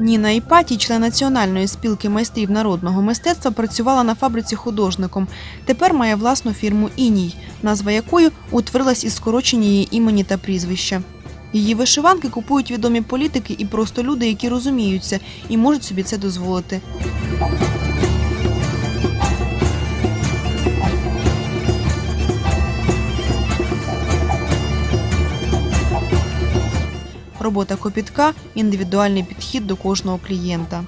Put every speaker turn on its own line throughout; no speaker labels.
Ніна Іпаті, член Національної спілки майстрів народного мистецтва, працювала на фабриці художником. Тепер має власну фірму Іній, назва якої утворилась із скорочення її імені та прізвища. Її вишиванки купують відомі політики і просто люди, які розуміються і можуть собі це дозволити. Робота копітка індивідуальний підхід до кожного клієнта.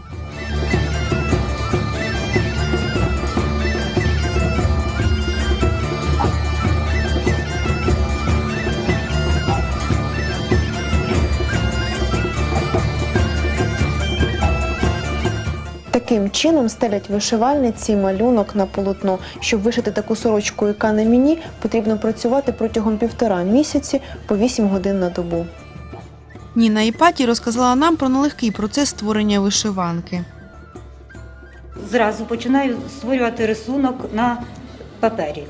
Таким чином стелять вишивальниці малюнок на полотно. Щоб вишити таку сорочку, яка на мені, потрібно працювати протягом півтора місяці по 8 годин на добу.
Ніна Іпатій розказала нам про нелегкий процес створення вишиванки.
Зразу починаю створювати рисунок на папері.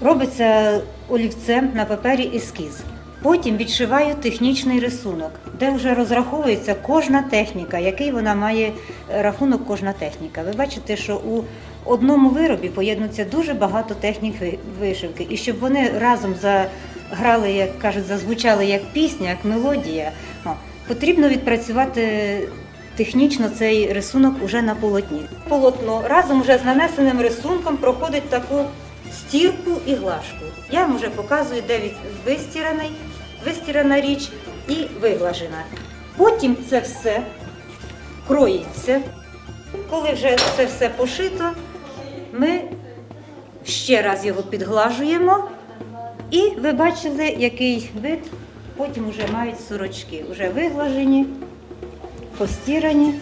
Робиться олівцем на папері ескіз. Потім відшиваю технічний рисунок, де вже розраховується кожна техніка, який вона має рахунок кожна техніка. Ви бачите, що у одному виробі поєднується дуже багато технік вишивки. І щоб вони разом заграли, як кажуть, зазвучали як пісня, як мелодія, потрібно відпрацювати технічно цей рисунок уже на полотні. Полотно разом вже з нанесеним рисунком проходить таку стірку і глажку. Я вам вже показую, де вистіраний, вистірана річ і виглажена. Потім це все кроїться. Коли вже це все пошито, ми ще раз його підглажуємо. І ви бачили, який вид потім вже мають сорочки. Вже виглажені, постірані,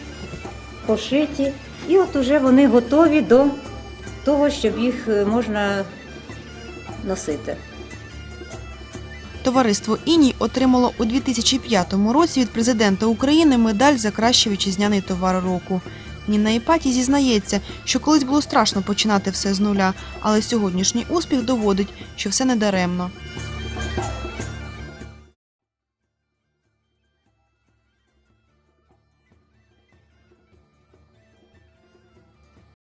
пошиті. І от уже вони готові до того, щоб їх е, можна носити.
Товариство Іній отримало у 2005 році від президента України медаль за кращий вітчизняний товар року. Ніна Іпаті зізнається, що колись було страшно починати все з нуля, але сьогоднішній успіх доводить, що все не даремно.